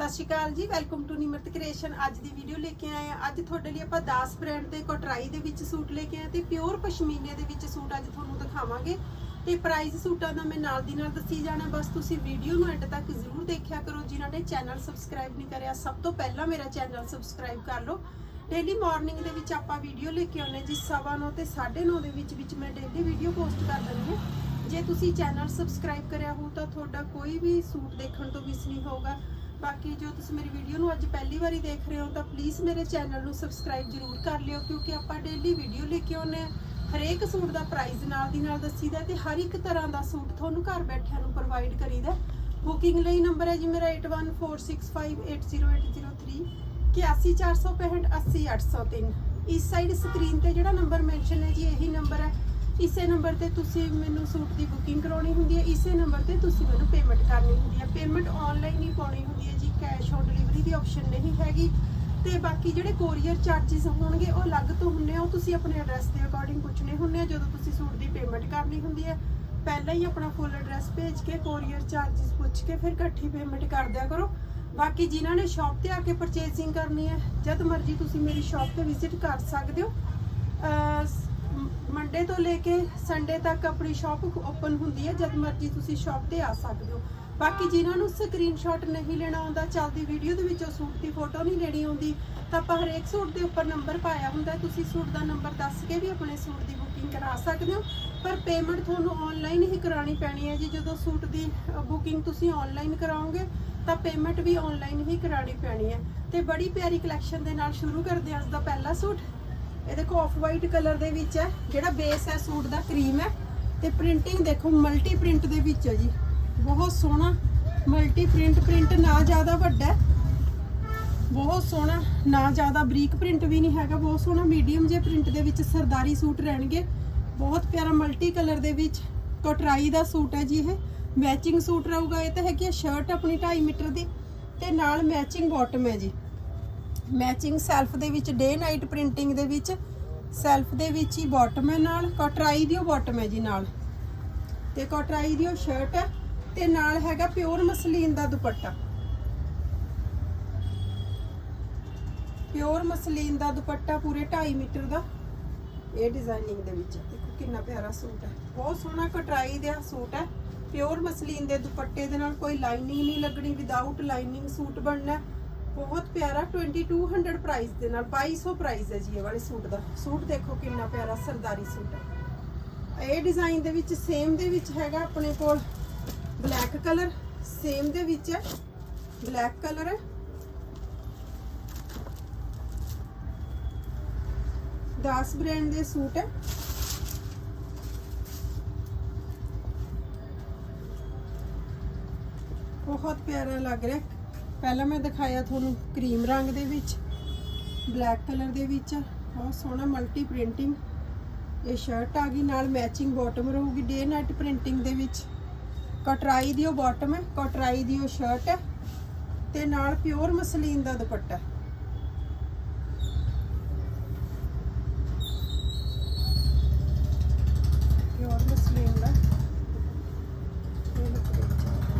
ਸਤਿ ਸ਼੍ਰੀ ਅਕਾਲ ਜੀ welcome to Nimrat creation ਅੱਜ ਦੀ ਵੀਡੀਓ ਲੈ ਕੇ ਆਏ ਆ ਅੱਜ ਤੁਹਾਡੇ ਲਈ ਆਪਾਂ 10 ਬ੍ਰਾਂਡ ਦੇ ਕੋਟਰਾਈ ਦੇ ਵਿੱਚ ਸੂਟ ਲੈ ਕੇ ਆਏ ਤੇ ਪਿਓਰ ਪਸ਼ਮੀਨੇ ਦੇ ਵਿੱਚ ਸੂਟ ਅੱਜ ਤੁਹਾਨੂੰ ਦਿਖਾਵਾਂਗੇ। ਤੇ ਪ੍ਰਾਈਸ ਸੂਟਾਂ ਦਾ ਮੈਂ ਨਾਲ ਦੀ ਨਾਲ ਦੱਸੀ ਜਾਣਾ। ਬਸ ਤੁਸੀਂ ਵੀਡੀਓ ਨੂੰ ਐਂਡ ਤੱਕ ਜ਼ਰੂਰ ਦੇਖਿਆ ਕਰੋ। ਜਿਨ੍ਹਾਂ ਨੇ ਚੈਨਲ ਸਬਸਕ੍ਰਾਈਬ ਨਹੀਂ ਕਰਿਆ, ਸਭ ਤੋਂ ਪਹਿਲਾਂ ਮੇਰਾ ਚੈਨਲ ਸਬਸਕ੍ਰਾਈਬ ਕਰ ਲਓ। ਡੇਲੀ ਮਾਰਨਿੰਗ ਦੇ ਵਿੱਚ ਆਪਾਂ ਵੀਡੀਓ ਲੈ ਕੇ ਆਉਂਦੇ ਜੀ, ਸਵਾ ਨੌ ਤੇ 9:30 ਦੇ ਵਿੱਚ ਵਿੱਚ ਮੈਂ ਡੇਲੀ ਵੀਡੀਓ ਪੋਸਟ ਕਰ ਦਿੰਦੀ ਹਾਂ। ਜੇ ਤੁਸੀਂ ਚੈਨਲ ਸਬਸਕ੍ਰਾਈਬ ਕਰਿਆ ਹੋ ਤਾਂ ਤੁਹਾਡਾ ਕੋਈ ਵੀ ਸੂਟ ਦੇਖਣ ਤੋਂ ਮਿਸ ਨਹੀਂ ਹੋਊਗਾ। ਬਾਕੀ ਜੋ ਤੁਸੀਂ ਮੇਰੀ ਵੀਡੀਓ ਨੂੰ ਅੱਜ ਪਹਿਲੀ ਵਾਰੀ ਦੇਖ ਰਹੇ ਹੋ, ਤਾਂ ਪਲੀਜ਼ ਮੇਰੇ ਚੈਨਲ ਨੂੰ ਸਬਸਕ੍ਰਾਈਬ ਜ਼ਰੂਰ ਕਰ ਲਿਓ, ਕਿਉਂਕਿ ਆਪਾਂ ਡੇਲੀ ਵੀਡੀਓ ਲੈ ਕੇ ਆਉਂਦੇ ਹਾਂ। ਹਰੇਕ ਸੂਟ ਦਾ ਪ੍ਰਾਈਸ ਨਾਲ ਦੀ ਨਾਲ ਦੱਸੀਦਾ ਤੇ ਹਰ ਇੱਕ ਤਰ੍ਹਾਂ ਦਾ ਸੂਟ ਤੁਹਾਨੂੰ ਘਰ ਬੈਠਿਆਂ ਨੂੰ ਪ੍ਰੋਵਾਈਡ ਕਰੀਦਾ ਬੁਕਿੰਗ ਲਈ ਨੰਬਰ ਹੈ ਜੀ ਮੇਰਾ 8146580803 80465 ਇਸ ਸਾਈਡ ਸਕਰੀਨ ਤੇ ਜਿਹੜਾ ਨੰਬਰ ਮੈਂਸ਼ਨ ਹੈ ਜੀ, ਇਹੀ ਨੰਬਰ ਹੈ। ਇਸੇ ਨੰਬਰ ਤੇ ਤੁਸੀਂ ਮੈਨੂੰ ਸੂਟ ਦੀ ਬੁਕਿੰਗ ਕਰਾਉਣੀ ਹੁੰਦੀ ਹੈ, ਇਸੇ ਨੰਬਰ ਤੇ ਤੁਸੀਂ ਮੈਨੂੰ ਪੇਮੈਂਟ ਕਰਨੀ ਹੁੰਦੀ ਹੈ। ਪੇਮੈਂਟ ਆਨਲਾਈਨ ਹੀ ਪਾਉਣੀ ਹੁੰਦੀ ਹੈ ਜੀ ਕੈਸ਼ ਔਨ ਡਿਲੀਵਰੀ ਦੀ ਆਪਸ਼ਨ ਨਹੀਂ ਹੈਗੀ। ਤੇ ਬਾਕੀ ਜਿਹੜੇ ਕੋਰੀਅਰ ਚਾਰजेस ਹੋਣਗੇ, ਉਹ ਅਲੱਗ ਤੋਂ ਹੁੰਨੇ ਆ, ਉਹ ਤੁਸੀਂ ਆਪਣੇ ਐਡਰੈਸ ਦੇ ਅਕੋਰਡਿੰਗ ਪੁੱਛਨੇ ਹੁੰਨੇ ਆ, ਜਦੋਂ ਤੁਸੀਂ ਸੂਟ ਦੀ ਪੇਮੈਂਟ ਕਰਨੀ ਹੁੰਦੀ ਹੈ। ਪਹਿਲਾਂ ਹੀ ਆਪਣਾ ਫੁੱਲ ਐਡਰੈਸ ਭੇਜ ਕੇ ਕੋਰੀਅਰ ਚਾਰजेस ਪੁੱਛ ਕੇ ਫਿਰ ਇਕੱਠੀ ਪੇਮੈਂਟ ਕਰ ਦਿਆ ਕਰੋ। ਬਾਕੀ ਜਿਨ੍ਹਾਂ ਨੇ ਸ਼ਾਪ ਤੇ ਆ ਕੇ ਪਰਚੇਸਿੰਗ ਕਰਨੀ ਹੈ, ਜਦ ਮਰਜ਼ੀ ਤੁਸੀਂ ਮੇਰੀ ਸ਼ਾਪ ਤੇ ਵਿਜ਼ਿਟ ਕਰ ਸਕਦੇ ਹੋ। ਮੰਡੇ ਤੋਂ ਲੈ ਕੇ ਸੰਡੇ ਤੱਕ ਆਪਣੀ ਸ਼ਾਪ ਓਪਨ ਹੁੰਦੀ ਹੈ, ਜਦ ਮਰਜ਼ੀ ਤੁਸੀਂ ਸ਼ਾਪ ਤੇ ਆ ਸਕਦੇ ਹੋ। ਬਾਕੀ ਜਿਨ੍ਹਾਂ ਨੂੰ ਸਕਰੀਨਸ਼ਾਟ ਨਹੀਂ ਲੈਣਾ ਆਉਂਦਾ, ਚੱਲਦੀ ਵੀਡੀਓ ਦੇ ਵਿੱਚੋਂ ਸੂਟ ਦੀ ਫੋਟੋ ਨਹੀਂ ਲੈਣੀ ਆਉਂਦੀ, ਤਾਂ ਆਪਾਂ ਹਰੇਕ ਸੂਟ ਦੇ ਉੱਪਰ ਨੰਬਰ ਪਾਇਆ ਹੁੰਦਾ ਤੁਸੀਂ ਸੂਟ ਦਾ ਨੰਬਰ ਦੱਸ ਕੇ ਵੀ ਆਪਣੇ ਸੂਟ ਦੀ ਬੁਕਿੰਗ ਕਰਾ ਸਕਦੇ ਹੋ। ਪਰ ਪੇਮੈਂਟ ਤੁਹਾਨੂੰ ਆਨਲਾਈਨ ਹੀ ਕਰਾਣੀ ਪੈਣੀ ਹੈ ਜੀ। ਜਦੋਂ ਸੂਟ ਦੀ ਬੁਕਿੰਗ ਤੁਸੀਂ ਆਨਲਾਈਨ ਕਰਾਓਗੇ, ਤਾਂ ਪੇਮੈਂਟ ਵੀ ਆਨਲਾਈਨ ਹੀ ਕਰਾਣੀ ਪੈਣੀ ਹੈ। ਤੇ ਬੜੀ ਪਿਆਰੀ ਕਲੈਕਸ਼ਨ ਦੇ ਨਾਲ ਸ਼ੁਰੂ ਕਰਦੇ ਹਾਂ ਅੱਜ ਦਾ ਪਹਿਲਾ ਸੂਟ। ਇਹ ਦੇਖੋ ਆਫ ਵਾਈਟ ਕਲਰ ਦੇ ਵਿੱਚ ਹੈ, ਜਿਹੜਾ ਬੇਸ ਹੈ ਸੂਟ ਦਾ ਕਰੀਮ ਹੈ। ਤੇ ਪ੍ਰਿੰਟਿੰਗ ਦੇਖੋ ਮਲਟੀ ਪ੍ਰਿੰਟ ਦੇ ਵਿੱਚ ਹੈ ਜੀ। ਬਹੁਤ ਸੋਹਣਾ ਮਲਟੀ ਪ੍ਰਿੰਟ ਪ੍ਰਿੰਟ ਨਾ ਜ਼ਿਆਦਾ ਵੱਡਾ ਬਹੁਤ ਸੋਹਣਾ, ਨਾ ਜ਼ਿਆਦਾ ਬਰੀਕ ਪ੍ਰਿੰਟ ਵੀ ਨਹੀਂ ਹੈਗਾ। ਬਹੁਤ ਸੋਹਣਾ ਮੀਡੀਅਮ ਜੇ ਪ੍ਰਿੰਟ ਦੇ ਵਿੱਚ ਸਰਦਾਰੀ ਸੂਟ ਰਹਿਣਗੇ। ਬਹੁਤ ਪਿਆਰਾ ਮਲਟੀ ਕਲਰ ਦੇ ਵਿੱਚ ਕਟਰਾਈ ਦਾ ਸੂਟ ਹੈ ਜੀ ਇਹ। ਮੈਚਿੰਗ ਸੂਟ ਰਹੂਗਾ, ਇਹ ਤਾਂ ਹੈਗੀ ਹੈ ਸ਼ਰਟ ਆਪਣੀ 2.5 ਮੀਟਰ ਦੀ। ਤੇ ਨਾਲ ਮੈਚਿੰਗ ਬਾਟਮ ਹੈ ਜੀ। ਮੈਚਿੰਗ ਸੈਲਫ ਦੇ ਵਿੱਚ, ਡੇ ਨਾਈਟ ਪ੍ਰਿੰਟਿੰਗ ਦੇ ਵਿੱਚ, ਸੈਲਫ ਦੇ ਵਿੱਚ ਹੀ ਬਾਟਮ ਹੈ ਨਾਲ, ਕਟਰਾਈ ਦੀ ਉਹ ਬਾਟਮ ਹੈ ਜੀ ਨਾਲ। ਤੇ ਕਟਰਾਈ ਦੀ ਉਹ ਸ਼ਰਟ ਹੈ ਤੇ ਨਾਲ ਹੈਗਾ ਪਿਓਰ ਮਸਲੀਨ ਦਾ ਦੁਪੱਟਾ। ਪਿਓਰ ਮਸਲੀਨ ਦਾ ਦੁਪੱਟਾ ਪੂਰੇ 2.5 ਮੀਟਰ ਦਾ। ਇਹ ਡਿਜ਼ਾਈਨਿੰਗ ਦੇ ਵਿੱਚ। ਦੇਖੋ ਕਿੰਨਾ ਪਿਆਰਾ ਸੂਟ ਹੈ। ਬਹੁਤ ਸੋਹਣਾ ਕਟਰਾਈ ਦਾ ਸੂਟ ਹੈ। ਪਿਓਰ ਮਸਲੀਨ ਦੇ ਦੁਪੱਟੇ ਦੇ ਨਾਲ ਕੋਈ ਲਾਈਨਿੰਗ ਨਹੀਂ ਲੱਗਣੀ ਵਿਦਆਊਟ ਲਾਈਨਿੰਗ ਸੂਟ ਬਣਨਾ ਬਹੁਤ ਪਿਆਰਾ 2200 ਪ੍ਰਾਈਸ ਦੇ ਨਾਲ 2200 ਪ੍ਰਾਈਸ ਹੈ ਜੀ ਇਹ ਵਾਲੇ ਸੂਟ ਦਾ। ਸੂਟ ਦੇਖੋ ਕਿੰਨਾ ਪਿਆਰਾ ਸਰਦਾਰੀ ਸੂਟ ਹੈ। ਇਹ ਡਿਜ਼ਾਈਨ ਦੇ ਵਿੱਚ ਸੇਮ ਦੇ ਵਿੱਚ ਹੈਗਾ ਆਪਣੇ ਕੋਲ ਬਲੈਕ ਕਲਰ ਸੇਮ ਦੇ ਵਿੱਚ ਹੈ ਬਲੈਕ ਕਲਰ ਹੈ। 10 ਬ੍ਰਾਂਡ ਦੇ ਸੂਟ ਹੈ। ਬਹੁਤ ਪਿਆਰਾ ਲੱਗ ਰਿਹਾ। ਪਹਿਲਾਂ ਮੈਂ ਦਿਖਾਇਆ ਤੁਹਾਨੂੰ ਕਰੀਮ ਰੰਗ ਦੇ ਵਿੱਚ, ਬਲੈਕ ਕਲਰ ਦੇ ਵਿੱਚ, ਬਹੁਤ ਸੋਹਣਾ ਮਲਟੀ ਪ੍ਰਿੰਟਿੰਗ ਇਹ ਸ਼ਰਟ ਆ ਗਈ, ਨਾਲ ਮੈਚਿੰਗ ਬਾਟਮ ਰਹੂਗੀ ਡੇ ਨਾਈਟ ਪ੍ਰਿੰਟਿੰਗ ਦੇ ਵਿੱਚ। ਕਟਰਾਈ ਦੀ ਉਹ ਬਾਟਮ ਹੈ, ਕਟਰਾਈ ਦੀ ਉਹ ਸ਼ਰਟ ਹੈ, ਤੇ ਨਾਲ ਪਿਓਰ ਮਸਲੀਨ ਦਾ ਦੁਪੱਟਾ ਹੈ। ਪਿਓਰ ਮਸਲੀਨ ਦਾ ਇਹ look ਦੇ ਵਿੱਚ ਆਇਆ।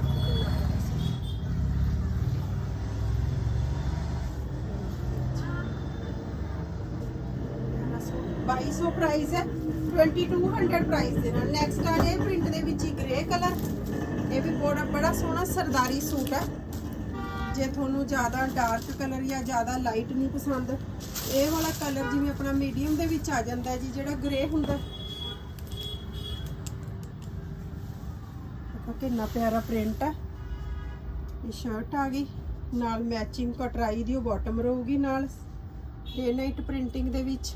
2200 ਪ੍ਰਾਈਸ ਹੈ 2200 ਪ੍ਰਾਈਸ ਦੇ ਨਾਲ। ਨੈਕਸਟ ਆ ਗਿਆ ਪ੍ਰਿੰਟ ਦੇ ਵਿੱਚ ਹੀ ਗ੍ਰੇ ਕਲਰ ਇਹ ਵੀ ਬੜਾ ਬੜਾ ਸੋਹਣਾ ਸਰਦਾਰੀ ਸੂਟ ਹੈ। ਜੇ ਤੁਹਾਨੂੰ ਜ਼ਿਆਦਾ ਡਾਰਕ ਕਲਰ ਜਾਂ ਜ਼ਿਆਦਾ ਲਾਈਟ ਨਹੀਂ ਪਸੰਦ, ਇਹ ਵਾਲਾ ਕਲਰ ਜਿਵੇਂ ਆਪਣਾ ਮੀਡੀਅਮ ਦੇ ਵਿੱਚ ਆ ਜਾਂਦਾ ਜੀ, ਜਿਹੜਾ ਗ੍ਰੇ ਹੁੰਦਾ। ਕਿੰਨਾ ਪਿਆਰਾ ਪ੍ਰਿੰਟ ਹੈ। ਇਹ ਸ਼ਰਟ ਆ ਗਈ। ਨਾਲ ਮੈਚਿੰਗ ਕਟਰਾਈ ਦੀ ਉਹ ਬਾਟਮ ਰਹੂਗੀ ਨਾਲ। ਡੇ ਨਾਈਟ ਪ੍ਰਿੰਟਿੰਗ ਦੇ ਵਿੱਚ।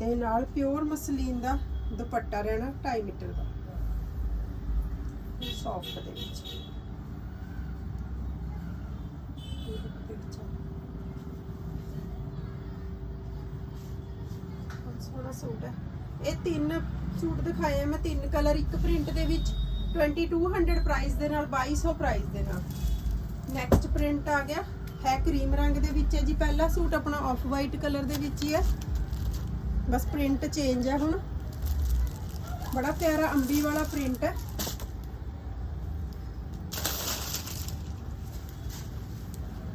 ਤੇ ਨਾਲ ਪਿਓਰ ਮਸਲੀਨ ਦਾ ਦੁਪੱਟਾ ਰਹਿਣਾ 2.5 ਮੀਟਰ ਦਾ। ਸੌਫਟ ਦੇ ਵਿੱਚ। ਇਹ ਸੋਹਣਾ ਸੂਟ ਹੈ। ਇਹ ਤਿੰਨ ਸੂਟ ਦਿਖਾਏ ਆ ਮੈਂ, ਤਿੰਨ ਕਲਰ, ਇੱਕ ਪ੍ਰਿੰਟ ਦੇ ਵਿੱਚ 2200 ਪ੍ਰਾਈਸ ਦੇ ਨਾਲ 2200 ਪ੍ਰਾਈਸ ਦੇ ਨਾਲ। ਨੈਕਸਟ ਪ੍ਰਿੰਟ ਆ ਗਿਆ, ਹੈ ਕਰੀਮ ਰੰਗ ਦੇ ਵਿੱਚ ਹੈ ਜੀ। ਪਹਿਲਾ ਸੂਟ ਆਪਣਾ ਆਫ ਵਾਈਟ ਕਲਰ ਦੇ ਵਿੱਚ ਹੀ ਹੈ। ਬਸ ਪ੍ਰਿੰਟ ਚੇਂਜ ਹੈ ਹੁਣ। ਬੜਾ ਪਿਆਰਾ ਅੰਬੀ ਵਾਲਾ ਪ੍ਰਿੰਟ ਹੈ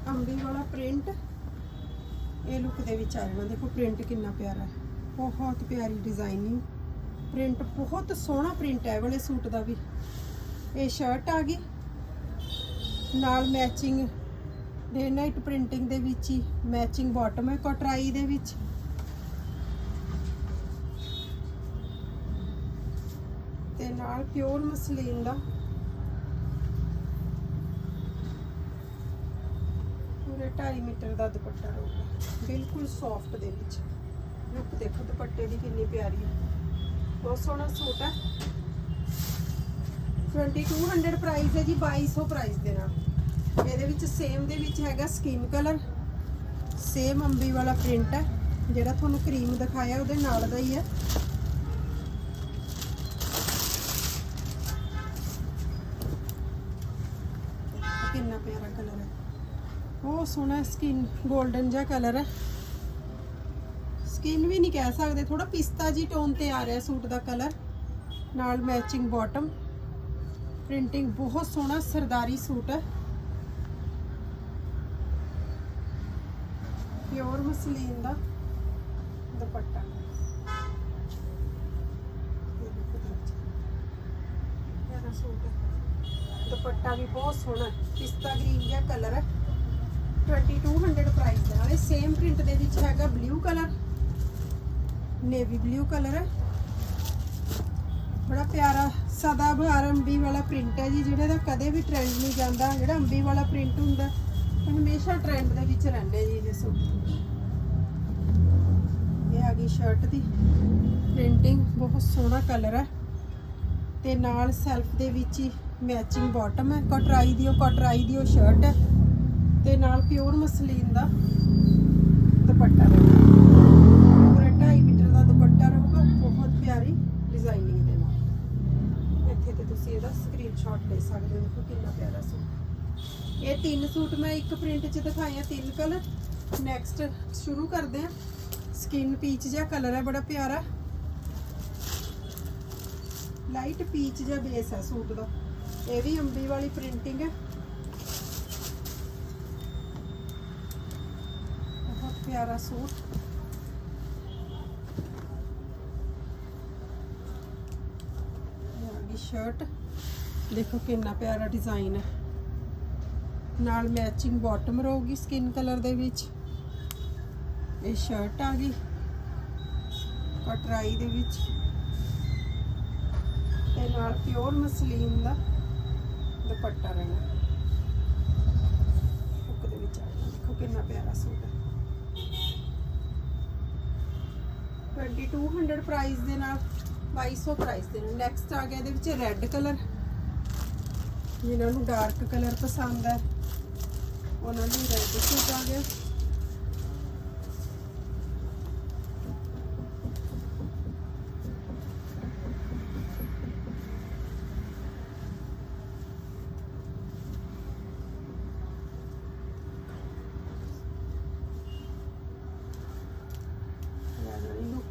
ਅੰਬੀ ਵਾਲਾ ਪ੍ਰਿੰਟ ਇਹ ਲੁੱਕ ਦੇ ਵਿੱਚ ਆ ਜਾਣਾ। ਦੇਖੋ ਪ੍ਰਿੰਟ ਕਿੰਨਾ ਪਿਆਰਾ ਹੈ। ਬਹੁਤ ਪਿਆਰੀ ਡਿਜ਼ਾਈਨਿੰਗ ਪ੍ਰਿੰਟ ਬਹੁਤ ਸੋਹਣਾ ਪ੍ਰਿੰਟ ਹੈ ਇਹ ਵਾਲੇ ਸੂਟ ਦਾ ਵੀ। ਇਹ ਸ਼ਰਟ ਆ ਗਈ। ਨਾਲ ਮੈਚਿੰਗ ਡੇ ਨਾਈਟ ਪ੍ਰਿੰਟਿੰਗ ਦੇ ਵਿੱਚ ਹੀ ਮੈਚਿੰਗ ਬਾਟਮ ਹੈ ਕਟਰਾਈ ਦੇ ਵਿੱਚ। ਤੇ ਨਾਲ ਪਿਓਰ ਮਸਲੀਨ ਦਾ। ਪੂਰੇ 2.5 ਮੀਟਰ ਦਾ ਦੁਪੱਟਾ ਰਹੂਗਾ। ਬਿਲਕੁਲ ਸੌਫਟ ਦੇ ਵਿੱਚ। ਲੁੱਕ ਦੇਖੋ, ਦੁਪੱਟੇ ਦੀ ਕਿੰਨੀ ਪਿਆਰੀ ਹੈ। ਬਹੁਤ ਸੋਹਣਾ ਸੂਟ ਹੈ। 2200 ਪ੍ਰਾਈਸ ਹੈ ਜੀ 2200 ਪ੍ਰਾਈਸ ਦੇ ਨਾਲ। ਇਹਦੇ ਵਿੱਚ ਸੇਮ ਦੇ ਵਿੱਚ ਹੈਗਾ ਸਕਿਨ ਕਲਰ ਸੇਮ ਅੰਬੀ ਵਾਲਾ ਪ੍ਰਿੰਟ ਹੈ। ਜਿਹੜਾ ਤੁਹਾਨੂੰ ਕਰੀਮ ਦਿਖਾਇਆ, ਉਹਦੇ ਨਾਲ ਦਾ ਹੀ ਹੈ ਕਿੰਨਾ ਪਿਆਰਾ ਕਲਰ ਹੈ ਬਹੁਤ ਸੋਹਣਾ ਸਕਿਨ 골ਡਨ ਜਿਹਾ ਕਲਰ ਹੈ। ਸਕਿਨ ਵੀ ਨਹੀਂ ਕਹਿ ਸਕਦੇ ਥੋੜਾ ਪਿਸਤਾ ਜੀ ਟੋਨ ਤੇ ਆ ਰਿਹਾ ਸੂਟ ਦਾ ਕਲਰ ਨਾਲ ਮੈਚਿੰਗ ਬਾਟਮ ਪ੍ਰਿੰਟਿੰਗ ਬਹੁਤ ਸੋਹਣਾ ਸਰਦਾਰੀ ਸੂਟ ਹੈ। ਪਿਓਰ ਮਸਲੀਨ ਦਾ ਦੁਪੱਟਾ। ਸੂਟ ਦੁਪੱਟਾ ਵੀ ਬਹੁਤ ਸੋਹਣਾ ਪਿਸਤਾ ਗ੍ਰੀਨ ਜਿਹਾ ਕਲਰ ਹੈ। 2200 ਪ੍ਰਾਈਸ ਦੇ। ਨਾਲ ਇਹ ਸੇਮ ਪ੍ਰਿੰਟ ਦੇ ਵਿੱਚ ਹੈਗਾ blue colour navy blue colour ਹੈ ਬੜਾ ਪਿਆਰਾ, ਸਦਾ ਬਹਾਰ ਅੰਬੀ ਵਾਲਾ ਪ੍ਰਿੰਟ ਹੈ ਜੀ, ਜਿਹੜੇ ਦਾ ਕਦੇ ਵੀ ਟ੍ਰੈਂਡ ਨਹੀਂ ਜਾਂਦਾ। ਜਿਹੜਾ ਅੰਬੀ ਵਾਲਾ ਪ੍ਰਿੰਟ ਹੁੰਦਾ, ਹਮੇਸ਼ਾ ਟ੍ਰੈਂਡ ਦੇ ਵਿੱਚ ਰਹਿੰਦੇ ਜੀ, ਇਹ ਸੂਟ ਇਹ ਆ ਗਈ ਸ਼ਰਟ ਦੀ ਪ੍ਰਿੰਟਿੰਗ ਬਹੁਤ ਸੋਹਣਾ ਕਲਰ ਹੈ। ਤੇ ਨਾਲ ਸੈਲਫ ਦੇ ਵਿੱਚ ਹੀ ਮੈਚਿੰਗ ਬਾਟਮ ਹੈ। ਕਟਰਾਈ ਦੀ ਉਹ ਕਟਰਾਈ ਦੀ ਉਹ ਸ਼ਰਟ ਹੈ ਤੇ ਨਾਲ ਪਿਓਰ ਮਸਲੀਨ ਦਾ ਦੁਪੱਟਾ ਰਹੂਗਾ। ਪੂਰਾ 2.5 ਮੀਟਰ ਦਾ ਦੁਪੱਟਾ ਰਹੂਗਾ, ਬਹੁਤ ਪਿਆਰੀ ਡਿਜ਼ਾਈਨਿੰਗ ਦੇ ਨਾਲ। ਇੱਥੇ ਤੇ ਤੁਸੀਂ ਇਹਦਾ ਸਕਰੀਨਸ਼ਾਟ ਲੈ ਸਕਦੇ ਹੋ ਦੇਖੋ ਕਿੰਨਾ ਪਿਆਰਾ ਸੂਟ ਇਹ ਤਿੰਨ ਸੂਟ ਮੈਂ ਇੱਕ ਪ੍ਰਿੰਟ 'ਚ ਦਿਖਾਏ ਆ, ਤਿੰਨ ਕਲਰ ਨੈਕਸਟ ਸ਼ੁਰੂ ਕਰਦੇ ਆ। ਸਕਿਨ ਪੀਚ ਜਿਹਾ ਕਲਰ ਹੈ, ਬੜਾ ਪਿਆਰਾ। ਲਾਈਟ ਪੀਚ ਜਿਹਾ ਬੇਸ ਹੈ ਸੂਟ ਦਾ। ਇਹ ਵੀ ਅੰਬੀ ਵਾਲੀ ਪ੍ਰਿੰਟਿੰਗ ਹੈ ਬਹੁਤ ਪਿਆਰਾ ਸੂਟ। ਇਹ ਸ਼ਰਟ ਦੇਖੋ ਕਿੰਨਾ ਪਿਆਰਾ ਡਿਜ਼ਾਈਨ ਹੈ। ਨਾਲ ਮੈਚਿੰਗ ਬਾਟਮ ਰਹੂਗੀ ਸਕਿਨ ਕਲਰ ਦੇ ਵਿੱਚ। ਇਹ ਸ਼ਰਟ ਆ ਗਈ। ਕਟਰਾਈ ਦੇ ਵਿੱਚ। ਤੇ ਨਾਲ ਪਿਓਰ ਮਸਲੀਨ ਦਾ ਦੁਪੱਟਾ ਰਹਿਣਾ। ਹੁੱਕ ਦੇ ਵਿੱਚ ਆ ਦੇਖੋ ਕਿੰਨਾ ਪਿਆਰਾ ਸੂਟ ਹੈ। 2200 ਪ੍ਰਾਈਸ ਦੇ ਨਾਲ 2200 ਪ੍ਰਾਈਸ ਦੇ ਨਾਲ। ਨੈਕਸਟ ਆ ਗਿਆ ਇਹਦੇ ਵਿੱਚ ਰੈੱਡ ਕਲਰ ਜਿਨ੍ਹਾਂ ਨੂੰ ਡਾਰਕ ਕਲਰ ਪਸੰਦ ਹੈ, ਉਹਨਾਂ ਲਈ ਰੈੱਡ ਸੂਟ ਆ ਗਿਆ।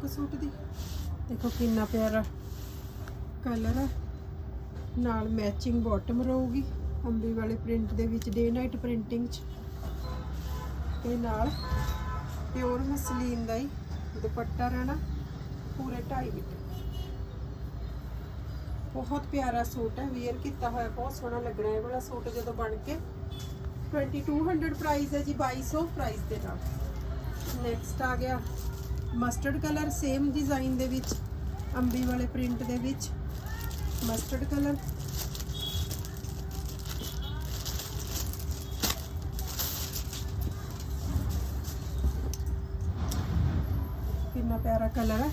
ਲੁੱਕ ਸੂਟ ਦੀ। ਦੇਖੋ ਕਿੰਨਾ ਪਿਆਰਾ ਕਲਰ ਹੈ ਨਾਲ ਮੈਚਿੰਗ ਬਾਟਮ ਰਹੂਗੀ। ਅੰਬੀ ਵਾਲੇ ਪ੍ਰਿੰਟ ਦੇ ਵਿੱਚ ਡੇ ਨਾਈਟ ਪ੍ਰਿੰਟਿੰਗ ਚ। ਤੇ ਨਾਲ ਪਿਓਰ ਮਸਲੀਨ ਦਾ ਹੀ ਦੁਪੱਟਾ ਰਹਿਣਾ ਪੂਰੇ 2.5 ਮੀਟਰ। ਬਹੁਤ ਪਿਆਰਾ ਸੂਟ ਹੈ। ਵੇਅਰ ਕੀਤਾ ਹੋਇਆ, ਬਹੁਤ ਸੋਹਣਾ ਲੱਗਣਾ ਇਹ ਵਾਲਾ ਸੂਟ ਜਦੋਂ ਬਣ ਕੇ 2200 ਪ੍ਰਾਈਸ ਹੈ ਜੀ 2200 ਪ੍ਰਾਈਸ ਦੇ ਨਾਲ। ਨੈਕਸਟ ਆ ਗਿਆ ਮਸਟਰਡ ਕਲਰ ਸੇਮ ਡਿਜ਼ਾਈਨ ਦੇ ਵਿੱਚ, ਅੰਬੀ ਵਾਲੇ ਪ੍ਰਿੰਟ ਦੇ ਵਿੱਚ। ਮਸਟਰਡ ਕਲਰ ਕਿੰਨਾ ਪਿਆਰਾ ਕਲਰ ਹੈ।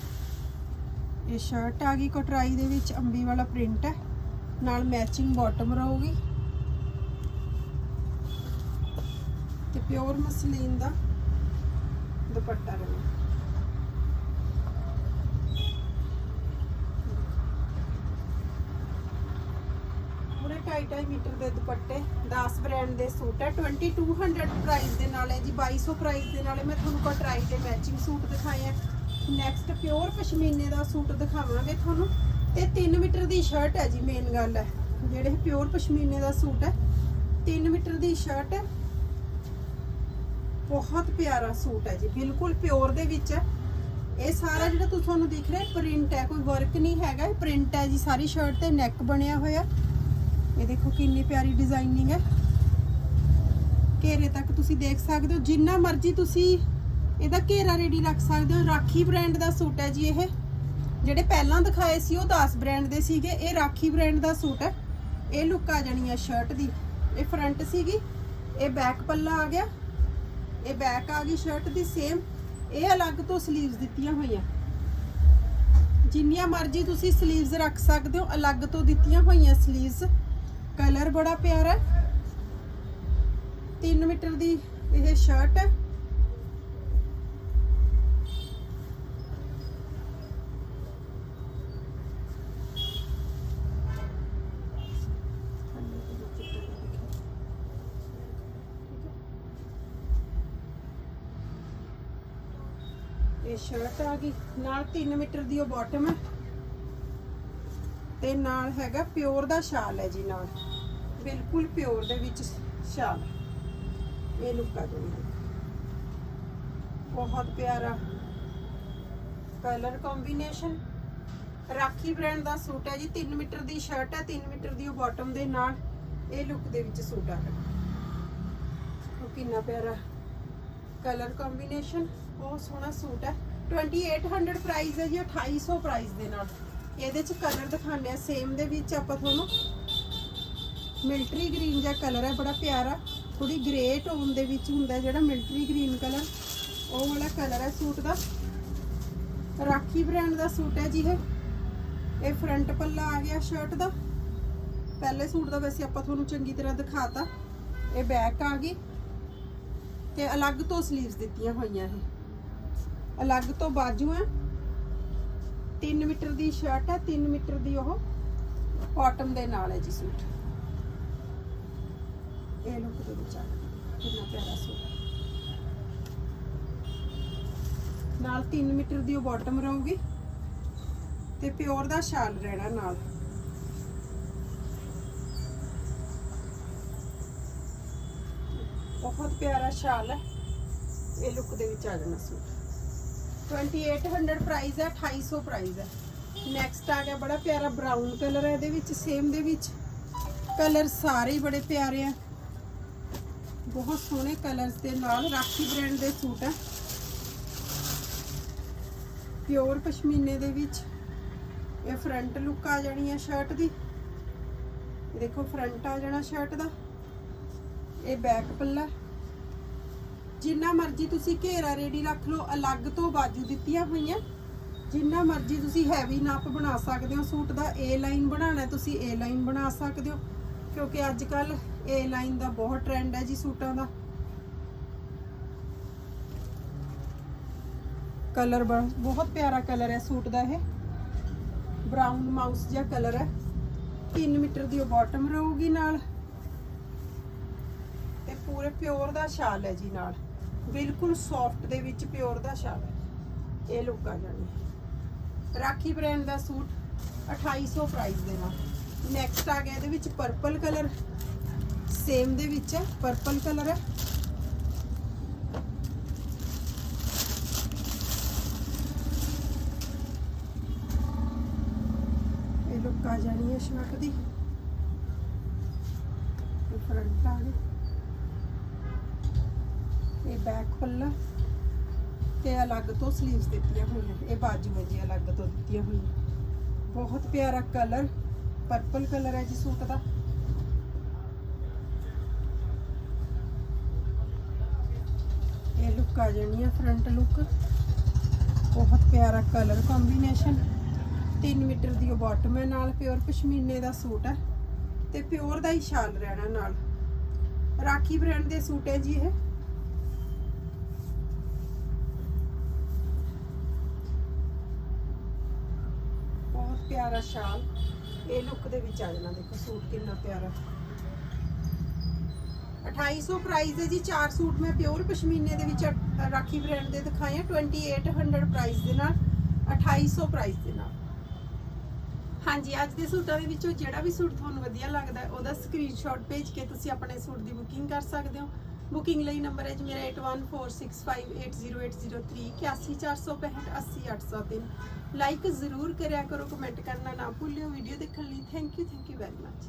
ਇਹ ਸ਼ਰਟ ਆ ਗਈ ਕਟਰਾਈ ਦੇ ਵਿੱਚ, ਅੰਬੀ ਵਾਲਾ ਪ੍ਰਿੰਟ ਹੈ। ਨਾਲ ਮੈਚਿੰਗ ਬਾਟਮ ਰਹੂਗੀ। ਤੇ ਪਿਓਰ ਮਸਲੀਨ ਦਾ ਦੁਪੱਟਾ ਰਹੂਗਾ ਪੂਰੇ 2.5 ਮੀਟਰ ਦੇ ਦੁਪੱਟੇ 10 ਬ੍ਰਾਂਡ ਦੇ ਸੂਟ ਹੈ 2200 ਪ੍ਰਾਈਸ ਦੇ ਨਾਲ ਹੈ ਜੀ 2200 ਪ੍ਰਾਈਸ ਦੇ ਨਾਲ ਮੈਂ ਤੁਹਾਨੂੰ ਕਟਰਾਈ ਦੇ ਮੈਚਿੰਗ ਸੂਟ ਦਿਖਾਏ ਆ। ਨੈਕਸਟ ਪਿਓਰ ਪਸ਼ਮੀਨੇ ਦਾ ਸੂਟ ਦਿਖਾਵਾਂਗੇ ਤੁਹਾਨੂੰ। ਤੇ 3 ਮੀਟਰ ਦੀ ਸ਼ਰਟ ਹੈ ਜੀ ਮੇਨ ਗੱਲ ਹੈ। ਜਿਹੜੇ ਪਿਓਰ ਪਸ਼ਮੀਨੇ ਦਾ ਸੂਟ ਹੈ 3 ਮੀਟਰ ਦੀ ਸ਼ਰਟ ਹੈ। ਬਹੁਤ ਪਿਆਰਾ ਸੂਟ ਹੈ ਜੀ, ਬਿਲਕੁਲ ਪਿਓਰ ਦੇ ਵਿੱਚ ਹੈ। ਇਹ ਸਾਰਾ ਜਿਹੜਾ ਤੁਸੀਂ ਤੁਹਾਨੂੰ ਦਿਖ ਰਿਹਾ ਪ੍ਰਿੰਟ ਹੈ, ਕੋਈ ਵਰਕ ਨਹੀਂ ਹੈਗਾ। ਇਹ ਪ੍ਰਿੰਟ ਹੈ ਜੀ, ਸਾਰੀ ਸ਼ਰਟ ਤੇ ਨੈਕ ਬਣਿਆ ਹੋਇਆ। ਇਹ ਦੇਖੋ ਕਿੰਨੀ ਪਿਆਰੀ ਡਿਜ਼ਾਈਨਿੰਗ ਹੈ। ਘੇਰੇ ਤੱਕ ਤੁਸੀਂ ਦੇਖ ਸਕਦੇ ਹੋ, ਜਿੰਨਾ ਮਰਜ਼ੀ ਤੁਸੀਂ ਇਹਦਾ ਘੇਰਾ ਰੈਡੀ ਰੱਖ ਸਕਦੇ ਹੋ। ਰਾਖੀ ਬ੍ਰਾਂਡ ਦਾ ਸੂਟ ਹੈ ਜੀ ਇਹ। ਜਿਹੜੇ ਪਹਿਲਾਂ ਦਿਖਾਏ ਸੀ, ਉਹ 10 ਬ੍ਰਾਂਡ ਦੇ ਸੀਗੇ। ਇਹ ਰਾਖੀ ਬ੍ਰਾਂਡ ਦਾ ਸੂਟ ਹੈ। ਇਹ ਲੁੱਕ ਆ ਜਾਣੀ ਹੈ ਸ਼ਰਟ ਦੀ। ਇਹ ਫਰੰਟ ਸੀਗੀ। ਇਹ ਬੈਕ ਪੱਲਾ ਆ ਗਿਆ। ਇਹ ਬੈਕ ਆ ਗਈ ਸ਼ਰਟ ਦੀ ਸੇਮ ਇਹ ਅਲੱਗ ਤੋਂ ਸਲੀਵਸ ਦਿੱਤੀਆਂ ਹੋਈਆਂ। ਜਿੰਨੀਆਂ ਮਰਜ਼ੀ ਤੁਸੀਂ ਸਲੀਵਸ ਰੱਖ ਸਕਦੇ ਹੋ, ਅਲੱਗ ਤੋਂ ਦਿੱਤੀਆਂ ਹੋਈਆਂ ਸਲੀਵਸ ਕਲਰ ਬੜਾ ਪਿਆਰਾ ਹੈ। 3 ਮੀਟਰ ਦੀ ਇਹ ਸ਼ਰਟ ਹੈ। ਇਹ ਸ਼ਰਟ ਆ ਗਈ। ਨਾਲ 3 ਮੀਟਰ ਦੀ ਉਹ ਬਾਟਮ ਹੈ। ਤੇ ਨਾਲ ਹੈਗਾ ਪਿਓਰ ਦਾ ਸ਼ਾਲ ਹੈ ਜੀ ਨਾਲ। ਬਿਲਕੁਲ ਪਿਓਰ ਦੇ ਵਿੱਚ ਸ਼ਾਲ ਇਹ ਲੁੱਕ ਆ ਜਾਊਗੀ ਬਹੁਤ ਪਿਆਰਾ ਕਲਰ ਕੰਬੀਨੇਸ਼ਨ। ਰਾਖੀ ਬ੍ਰਾਂਡ ਦਾ ਸੂਟ ਹੈ ਜੀ। 3 ਮੀਟਰ ਦੀ ਸ਼ਰਟ ਹੈ। 3 ਮੀਟਰ ਦੀ ਉਹ ਬਾਟਮ ਦੇ ਨਾਲ ਇਹ ਲੁੱਕ ਦੇ ਵਿੱਚ ਸੂਟ ਆ ਰਿਹਾ। ਉਹ ਕਿੰਨਾ ਪਿਆਰਾ ਕਲਰ ਕੰਬੀਨੇਸ਼ਨ। ਬਹੁਤ ਸੋਹਣਾ ਸੂਟ ਹੈ। 2800 ਪ੍ਰਾਈਸ ਹੈ ਜੀ। 2800 ਪ੍ਰਾਈਸ ਦੇ ਨਾਲ। ਇਹਦੇ ਚ ਕਲਰ ਦਿਖਾਉਂਦੇ ਆ ਸੇਮ ਦੇ ਵਿੱਚ ਆਪਾਂ ਤੁਹਾਨੂੰ ਮਿਲਟਰੀ ਗ੍ਰੀਨ ਜਿਹਾ ਕਲਰ ਹੈ, ਬੜਾ ਪਿਆਰਾ। ਥੋੜੀ ਗ੍ਰੇ ਟੋਨ ਦੇ ਵਿੱਚ ਹੁੰਦਾ ਜਿਹੜਾ ਮਿਲਟਰੀ ਗ੍ਰੀਨ ਕਲਰ। ਉਹ ਵਾਲਾ ਕਲਰ ਹੈ ਸੂਟ ਦਾ। ਰਾਖੀ ਬ੍ਰਾਂਡ ਦਾ ਸੂਟ ਹੈ ਜੀ ਇਹ। ਇਹ ਫਰੰਟ ਪੱਲਾ ਆ ਗਿਆ ਸ਼ਰਟ ਦਾ। ਪਹਿਲੇ ਸੂਟ ਦਾ ਵੈਸੇ ਆਪਾਂ ਤੁਹਾਨੂੰ ਚੰਗੀ ਤਰ੍ਹਾਂ ਦਿਖਾਤਾ। ਇਹ ਬੈਕ ਆ ਗਈ ਤੇ ਅਲੱਗ ਤੋਂ ਸਲੀਵਸ ਦਿੱਤੀਆਂ ਹੋਈਆਂ ਇਹ। ਅਲੱਗ ਤੋਂ ਬਾਜੂ ਹੈ। 3 ਮੀਟਰ ਦੀ ਸ਼ਰਟ ਹੈ 3 ਮੀਟਰ ਦੀ ਉਹ ਬਾਟਮ ਦੇ ਨਾਲ ਹੈ ਜੀ ਸੂਟ। ਇਹ ਲੁੱਕ ਦੇ ਵਿੱਚ ਆ ਕਿੰਨਾ ਪਿਆਰਾ ਸੂਟ ਨਾਲ 3 ਮੀਟਰ ਦੀ ਉਹ ਬਾਟਮ ਰਹੂਗੀ ਤੇ ਪਿਓਰ ਦਾ ਸ਼ਾਲ ਰਹਿਣਾ ਨਾਲ। ਬਹੁਤ ਪਿਆਰਾ ਸ਼ਾਲ ਹੈ। ਇਹ ਲੁੱਕ ਦੇ ਵਿੱਚ ਆ ਜਾਣਾ ਸੂਟ। 2800 ਪ੍ਰਾਈਸ ਹੈ 2800 ਪ੍ਰਾਈਸ ਹੈ। ਨੈਕਸਟ ਆ ਗਿਆ ਬੜਾ ਪਿਆਰਾ ਬਰਾਊਨ ਕਲਰ ਹੈ ਇਹਦੇ ਵਿੱਚ ਸੇਮ ਦੇ ਵਿੱਚ। ਕਲਰ ਸਾਰੇ ਹੀ ਬੜੇ ਪਿਆਰੇ ਆ। ਬਹੁਤ ਸੋਹਣੇ ਕਲਰਸ ਦੇ ਨਾਲ ਰਾਖੀ ਬ੍ਰਾਂਡ ਦੇ ਸੂਟ ਹੈ ਪਿਓਰ ਪਸ਼ਮੀਨੇ ਦੇ ਵਿੱਚ ਇਹ ਫਰੰਟ ਲੁੱਕ ਆ ਜਾਣੀ ਹੈ ਸ਼ਰਟ ਦੀ। ਦੇਖੋ ਫਰੰਟ ਆ ਜਾਣਾ ਸ਼ਰਟ ਦਾ। ਇਹ ਬੈਕ ਪੱਲਾ। ਜਿੰਨਾ ਮਰਜ਼ੀ ਤੁਸੀਂ ਘੇਰਾ ਰੇਡੀ ਰੱਖ ਲਓ, ਅਲੱਗ ਤੋਂ ਬਾਜੂ ਦਿੱਤੀਆਂ ਹੋਈਆਂ। ਜਿੰਨਾ ਮਰਜ਼ੀ ਤੁਸੀਂ ਹੈਵੀ ਨਾਪ ਬਣਾ ਸਕਦੇ ਹੋ, ਸੂਟ ਦਾ ਏ ਲਾਈਨ ਬਣਾਉਣਾ ਤੁਸੀਂ ਏ ਲਾਈਨ ਬਣਾ ਸਕਦੇ ਹੋ। ਕਿਉਂਕਿ ਅੱਜ ਕੱਲ ਏ ਲਾਈਨ ਦਾ ਬਹੁਤ ਟ੍ਰੈਂਡ ਹੈ ਜੀ ਸੂਟਾਂ ਦਾ। ਕਲਰ ਬਹੁਤ ਪਿਆਰਾ ਕਲਰ ਹੈ ਸੂਟ ਦਾ ਇਹ। ਬਰਾਊਨ ਮਾਊਸ ਜਿਹਾ ਕਲਰ ਹੈ। 3 ਮੀਟਰ ਦੀ ਉਹ ਬਾਟਮ ਰਹੂਗੀ ਨਾਲ। ਤੇ ਪੂਰੇ ਪਿਓਰ ਦਾ ਸ਼ਾਲ ਹੈ ਜੀ ਨਾਲ। ਬਿਲਕੁਲ ਸੌਫਟ ਦੇ ਵਿੱਚ ਪਿਓਰ ਦਾ ਸ਼ਾਲ ਹੈ। ਇਹ ਲੁੱਕ ਆ ਜਾਣੀ। ਰਾਖੀ ਬ੍ਰਾਂਡ ਦਾ ਸੂਟ 2800 ਪ੍ਰਾਈਸ ਦੇ ਨਾਲ। ਨੈਕਸਟ ਆ ਗਿਆ ਇਹਦੇ ਵਿੱਚ ਪਰਪਲ ਕਲਰ ਸੇਮ ਦੇ ਵਿੱਚ ਹੈ ਪਰਪਲ ਕਲਰ ਹੈ। ਇਹ ਲੁੱਕ ਆ ਜਾਣੀ ਹੈ ਸ਼ਰਟ ਦੀ। ਇਹ ਫਰੰਟ ਆ ਗਈ। ਇਹ ਬੈਕ ਪੱਲਾ ਤੇ ਅਲੱਗ ਤੋਂ ਸਲੀਵਸ ਦਿੱਤੀਆਂ ਹੋਈਆਂ ਇਹ ਬਾਜੂ ਹੈ ਜੀ ਅਲੱਗ ਤੋਂ ਦਿੱਤੀਆਂ ਹੋਈਆਂ ਬਹੁਤ ਪਿਆਰਾ ਕਲਰ ਪਰਪਲ ਕਲਰ ਹੈ ਜੀ ਸੂਟ ਦਾ ਇਹ ਲੁੱਕ ਆ ਜਾਣੀ ਹੈ ਫਰੰਟ ਲੁੱਕ ਬਹੁਤ ਪਿਆਰਾ ਕਲਰ ਕੰਬੀਨੇਸ਼ਨ 3 ਮੀਟਰ ਦੀ ਬਾਟਮ ਹੈ, ਨਾਲ ਪਿਓਰ ਪਸ਼ਮੀਨੇ ਦਾ ਸੂਟ ਹੈ ਤੇ ਪਿਓਰ ਦਾ ਹੀ ਸ਼ਾਲ ਰਹਿਣਾ ਨਾਲ। ਰਾਖੀ ਬ੍ਰਾਂਡ ਦੇ ਸੂਟ ਹੈ ਜੀ ਇਹ। ਬਹੁਤ ਪਿਆਰਾ ਸ਼ਾਲ ਇਹ ਲੁੱਕ ਦੇ ਵਿੱਚ ਆ ਜਾਣਾ, ਦੇਖੋ ਸੂਟ ਕਿੰਨਾ ਪਿਆਰਾ। 2800 ਪ੍ਰਾਈਸ ਹੈ ਜੀ, ਚਾਰ ਸੂਟ ਮੈਂ ਪਿਓਰ ਪਸ਼ਮੀਨੇ ਦੇ ਵਿੱਚ ਰਾਖੀ ਬ੍ਰਾਂਡ ਦੇ ਦਿਖਾਏ ਆ 2800 ਪ੍ਰਾਈਸ ਦੇ ਨਾਲ 2800 ਪ੍ਰਾਈਸ ਦੇ ਨਾਲ। ਹਾਂਜੀ, ਅੱਜ ਦੇ ਸੂਟਾਂ ਦੇ ਵਿੱਚੋਂ ਜਿਹੜਾ ਵੀ ਸੂਟ ਤੁਹਾਨੂੰ ਵਧੀਆ ਲੱਗਦਾ ਉਹਦਾ ਸਕਰੀਨਸ਼ਾਟ ਭੇਜ ਕੇ ਤੁਸੀਂ ਆਪਣੇ ਸੂਟ ਦੀ ਬੁਕਿੰਗ ਕਰ ਸਕਦੇ ਹੋ। ਬੁਕਿੰਗ ਲਈ ਨੰਬਰ ਹੈ ਜੀ ਮੇਰਾ 8146580803 8146580803 ਲਾਈਕ ਜ਼ਰੂਰ ਕਰਿਆ ਕਰੋ ਕਮੈਂਟ ਕਰਨਾ ਨਾ ਭੁੱਲਿਓ। ਵੀਡੀਓ ਦੇਖਣ ਲਈ thank you thank you very much